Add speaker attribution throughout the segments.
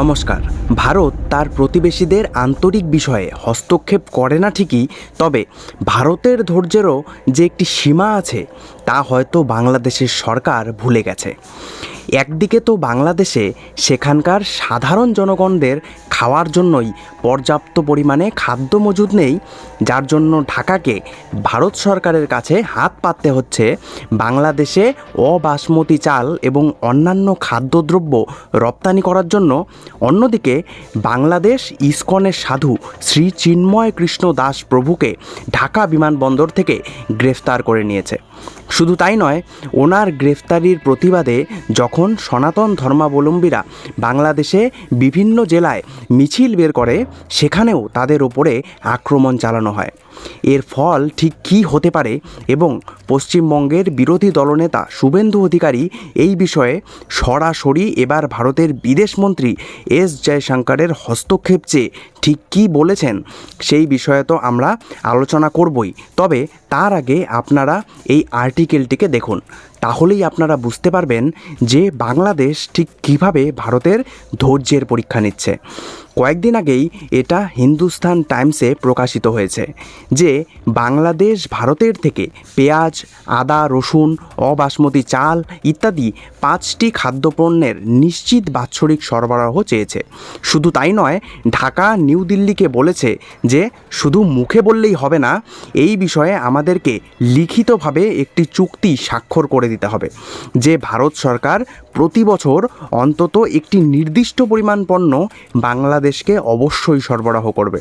Speaker 1: নমস্কার। ভারত তার প্রতিবেশীদের আন্তরিক বিষয়ে হস্তক্ষেপ করে না ঠিকই, তবে ভারতের ধৈর্যেরও যে একটি সীমা আছে, তা হয়তো বাংলাদেশের সরকার ভুলে গেছে। একদিকে তো বাংলাদেশে সেখানকার সাধারণ জনগণদের খাওয়ার জন্যই পর্যাপ্ত পরিমাণে খাদ্য মজুদ নেই, যার জন্য ঢাকাকে ভারত সরকারের কাছে হাত পাততে হচ্ছে। বাংলাদেশে অবাসমতি চাল এবং অন্যান্য খাদ্যদ্রব্য রপ্তানি করার জন্য। অন্যদিকে, বাংলাদেশ ইসকনের সাধু শ্রী চিন্ময় কৃষ্ণ দাস প্রভুকে ঢাকা বিমানবন্দর থেকে গ্রেফতার করে নিয়েছে। শুধু তাই নয়, ওনার গ্রেফতারির প্রতিবাদে যখন সনাতন ধর্মাবলম্বীরা বাংলাদেশে বিভিন্ন জেলায় মিছিল বের করে, সেখানেও তাদের ওপরে আক্রমণ চালানো হয়। এর ফল ঠিক কী হতে পারে এবং পশ্চিমবঙ্গের বিরোধী দলনেতা শুভেন্দু অধিকারী এই বিষয়ে সরাসরি এবার ভারতের বিদেশমন্ত্রী এস জয়শঙ্করের হস্তক্ষেপ চেয়ে ঠিক কী বলেছেন সেই বিষয়ে তো আমরা আলোচনা করবই। তবে তার আগে আপনারা এই আর্টিকেলটিকে দেখুন। তাহলেই আপনারা বুঝতে পারবেন যে বাংলাদেশ ঠিক কীভাবে ভারতের ধৈর্যের পরীক্ষা নিচ্ছে। কয়েকদিন আগেই এটা হিন্দুস্তান টাইমসে প্রকাশিত হয়েছে যে বাংলাদেশ ভারতের থেকে পেঁয়াজ, আদা, রসুন, অবাসমতি, চাল ইত্যাদি পাঁচটি খাদ্যপণ্যের নিশ্চিত বাৎসরিক সরবরাহ চেয়েছে। শুধু তাই নয়, ঢাকা, নিউ দিল্লিকে বলেছে যে শুধু মুখে বললেই হবে না, এই বিষয়ে আমাদেরকে লিখিতভাবে একটি চুক্তি স্বাক্ষর করে দিতে হবে। যে ভারত সরকার প্রতি বছর অন্তত একটি নির্দিষ্ট পরিমাণ পণ্য বাংলাদেশকে অবশ্যই সরবরাহ করবে।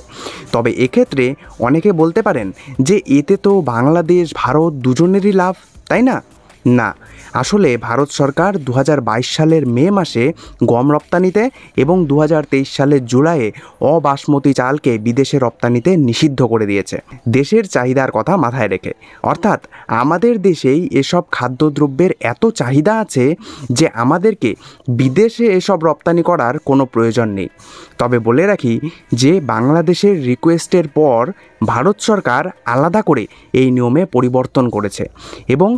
Speaker 1: তবে এক্ষেত্রে অনেকে বলতে পারেন যে, এতে তো বাংলাদেশ, ভারত দুজনেরই লাভ, তাই না? না। আসলে ভারত সরকার দু হাজার বাইশ সালের মে মাসে গম রপ্তানিতে এবং দু হাজার তেইশ সালের জুলাইয়ে অবাসমতি চালকে বিদেশে রপ্তানিতে নিষিদ্ধ করে দিয়েছে। দেশের চাহিদার কথা মাথায় রেখে। অর্থাৎ আমাদের দেশেই এসব খাদ্যদ্রব্যের এত চাহিদা আছে যে আমাদেরকে বিদেশে এসব রপ্তানি করার কোনো প্রয়োজন নেই। তবে বলে রাখি যে বাংলাদেশের রিকোয়েস্টের পর ভারত সরকার আলাদা করে এই নিয়মে পরিবর্তন করেছে এবং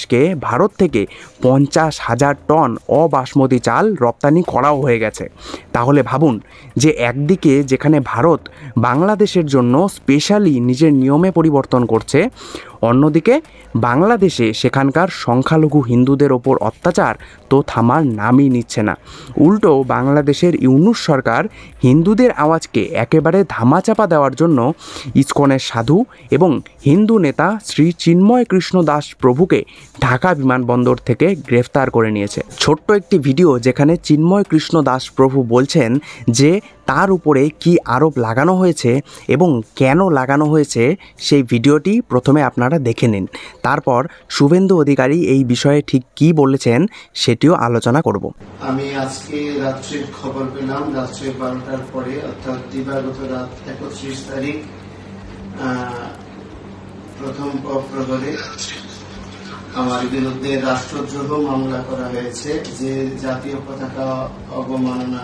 Speaker 1: বাংলাদেশকে ভারত থেকে পঞ্চাশ হাজার টন অবাসমতি চাল রপ্তানি করাও হয়ে গেছে। তাহলে ভাবুন যে একদিকে যেখানে ভারত বাংলাদেশের জন্য স্পেশালি নিজের নিয়মে পরিবর্তন করছে অন্যদিকে, বাংলাদেশে সেখানকার সংখ্যালঘু হিন্দুদের ওপর অত্যাচার তো থামার নামই নিচ্ছে না। উল্টো বাংলাদেশের ইউনুস সরকার হিন্দুদের আওয়াজকে একেবারে ধামাচাপা দেওয়ার জন্য ইসকনের সাধু এবং হিন্দু নেতা শ্রী চিন্ময় কৃষ্ণ দাস প্রভুকে ঢাকা বিমানবন্দর থেকে গ্রেফতার করে নিয়েছে। ছোট্ট একটি ভিডিও যেখানে চিন্ময় কৃষ্ণ দাস প্রভু বলছেন যে, তার উপরে কি আরোপ লাগানো হয়েছে এবং কেন লাগানো হয়েছে, সেই ভিডিওটি প্রথমে আপনারা দেখে নিন। তারপর শুভেন্দু অধিকারী এই বিষয়ে ঠিক কি বলেছেন সেটিও আলোচনা করব।
Speaker 2: আমি আজকে রাত্রির খবর পেলাম রাত্রে বারোটার পরে, অর্থাৎ দিবাগত রাত একত্রিশ তারিখ প্রথম প্রহরে আমার বিরুদ্ধে রাষ্ট্রদ্রোহ মামলা করা হয়েছে, যে জাতীয় পতাকা অবমাননা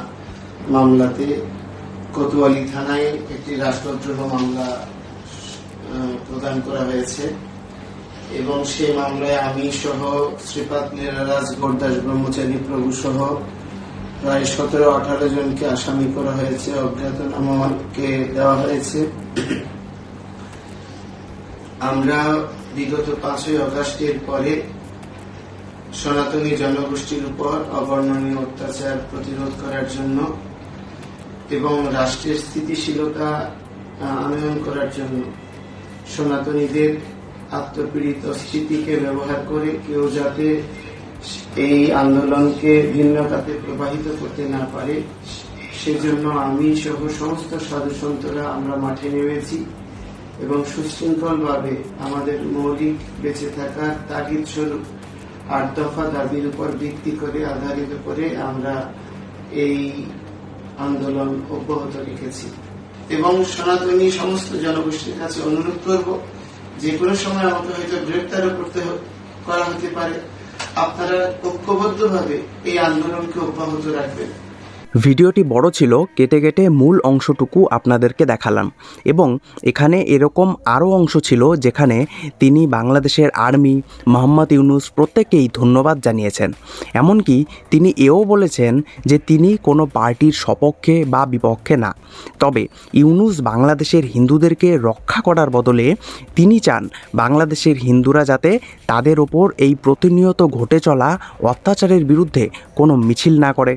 Speaker 2: মামলাতে কোতোয়ালি থানায় একটি রাষ্ট্রদ্রোহ মামলা প্রদান করা হয়েছে। এবং সেই মামলায় আমি সহ শ্রীপাদ লীলারাজ গোরদাস ব্রহ্মচারী প্রভু সহ প্রায় সতেরো, আঠারো জনকে আসামি করা হয়েছে, অজ্ঞাতনামাকে দেওয়া হয়েছে। আমরা বিগত পাঁচই অগাস্টের পরে সনাতনী জনগোষ্ঠীর উপর অবর্ণনীয় অত্যাচার প্রতিরোধ করার জন্য এবং রাষ্ট্রের স্থিতিশীলতা আনয়ন করার জন্য সনাতনীদের আত্মপীড়িত স্মৃতিকে ব্যবহার করে কেউ যাতে এই আন্দোলনকে ভিন্ন খাতে প্রবাহিত করতে না পারে, সেজন্য আমি সহ সমস্ত সাধু সন্তরা আমরা মাঠে নেমেছি এবং সুশৃঙ্খলভাবে আমাদের মৌলিক বেঁচে থাকার তাগিদ স্বরূপ আট দফা দাবির উপর ভিত্তি করে আধারিত করে আমরা এই আন্দোলন অব্যাহত রেখেছি। এবং সনাতনী সমস্ত জনগোষ্ঠীর কাছে অনুরোধ করব, যে কোনো সময় আমাকে হয়তো গ্রেপ্তারও করতে করা হতে পারে। আপনারা ঐক্যবদ্ধভাবে এই আন্দোলনকে অব্যাহত রাখবেন।
Speaker 1: ভিডিওটি বড় ছিল, কেটে কেটে মূল অংশটুকু আপনাদেরকে দেখালাম। এবং এখানে এরকম আরও অংশ ছিল যেখানে তিনি বাংলাদেশের আর্মি, মোহাম্মদ ইউনুস প্রত্যেকেই ধন্যবাদ জানিয়েছেন। এমনকি তিনি এও বলেছেন যে তিনি কোনো পার্টির সপক্ষে বা বিপক্ষে না। তবে ইউনুস বাংলাদেশের হিন্দুদেরকে রক্ষা করার বদলে তিনি চান বাংলাদেশের হিন্দুরা যাতে তাদের ওপর এই প্রতিনিয়ত ঘটে চলা অত্যাচারের বিরুদ্ধে কোনো মিছিল না করে।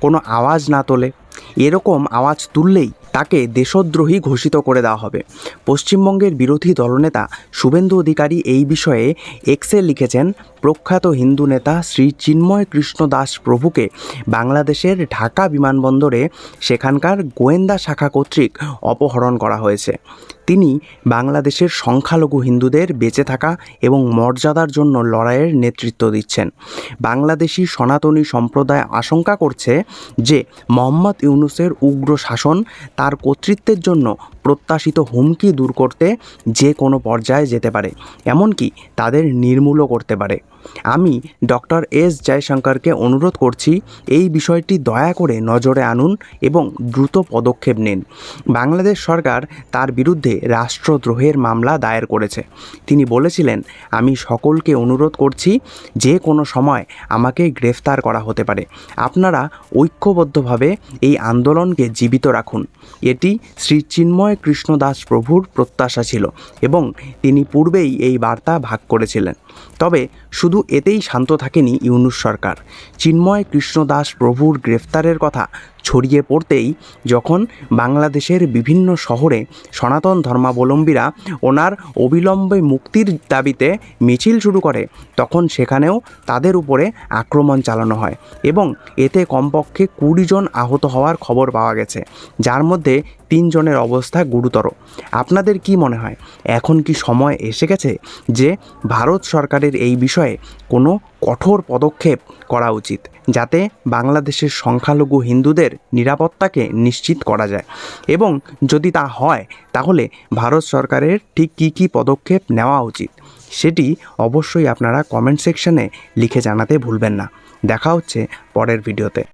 Speaker 1: কোনো আওয়াজ না তোলে। এরকম আওয়াজ তুললেই তাকে দেশদ্রোহী ঘোষিত করে দেওয়া হবে। পশ্চিমবঙ্গের বিরোধী দলনেতা শুভেন্দু অধিকারী এই বিষয়ে এক্সে লিখেছেন, প্রখ্যাত হিন্দু নেতা শ্রী চিন্ময় কৃষ্ণ দাস প্রভুকে বাংলাদেশের ঢাকা বিমানবন্দরে সেখানকার গোয়েন্দা শাখা কর্তৃক অপহরণ করা হয়েছে। তিনি বাংলাদেশের সংখ্যালঘু হিন্দুদের বেঁচে থাকা এবং মর্যাদার জন্য লড়াইয়ের নেতৃত্ব দিচ্ছেন। বাংলাদেশি সনাতনী সম্প্রদায় আশঙ্কা করছে যে মোহাম্মদ ইউনুসের উগ্র শাসন তার কর্তৃত্বের জন্য প্রত্যাশিত হুমকি দূর করতে যে কোনো পর্যায়ে যেতে পারে, এমনকি তাদের নির্মূলও করতে পারে। আমি ডক্টর এস জয়শঙ্করকে অনুরোধ করছি, এই বিষয়টি দয়া করে নজরে আনুন এবং দ্রুত পদক্ষেপ নিন। বাংলাদেশ সরকার তার বিরুদ্ধে রাষ্ট্রদ্রোহের মামলা দায়ের করেছে। তিনি বলেছিলেন, আমি সকলকে অনুরোধ করছি, যে কোনো সময় আমাকে গ্রেফতার করা হতে পারে। আপনারা ঐক্যবদ্ধভাবে এই আন্দোলনকে জীবিত রাখুন। এটি শ্রী চিন্ময় কৃষ্ণ দাস প্রভুর প্রত্যাশা ছিল এবং তিনি পূর্বেই এই বার্তা ভাগ করেছিলেন। তবে শুধু এতেই শান্ত থাকেনি ইউনুস সরকার। চিন্ময় কৃষ্ণদাস প্রভুর গ্রেফতারের কথা ছড়িয়ে পড়তেই যখন বাংলাদেশের বিভিন্ন শহরে সনাতন ধর্মাবলম্বীরা ওনার অবিলম্বে মুক্তির দাবিতে মিছিল শুরু করে, তখন সেখানেও তাদের উপরে আক্রমণ চালানো হয় এবং এতে কমপক্ষে কুড়ি জন আহত হওয়ার খবর পাওয়া গেছে, যার মধ্যে তিনজনের অবস্থা গুরুতর। আপনাদের কি মনে হয়, এখন কি সময় এসে গেছে যে ভারত সরকারের এই বিষয়ে কোনো কঠোর পদক্ষেপ করা উচিত? যাতে বাংলাদেশের সংখ্যালঘু হিন্দুদের নিরাপত্তাকে নিশ্চিত করা যায়। এবং যদি তা হয়, তাহলে ভারত সরকারের ঠিক কী কী পদক্ষেপ নেওয়া উচিত, সেটি অবশ্যই আপনারা কমেন্ট সেকশনে লিখে জানাতে ভুলবেন না। দেখা হচ্ছে পরের ভিডিওতে।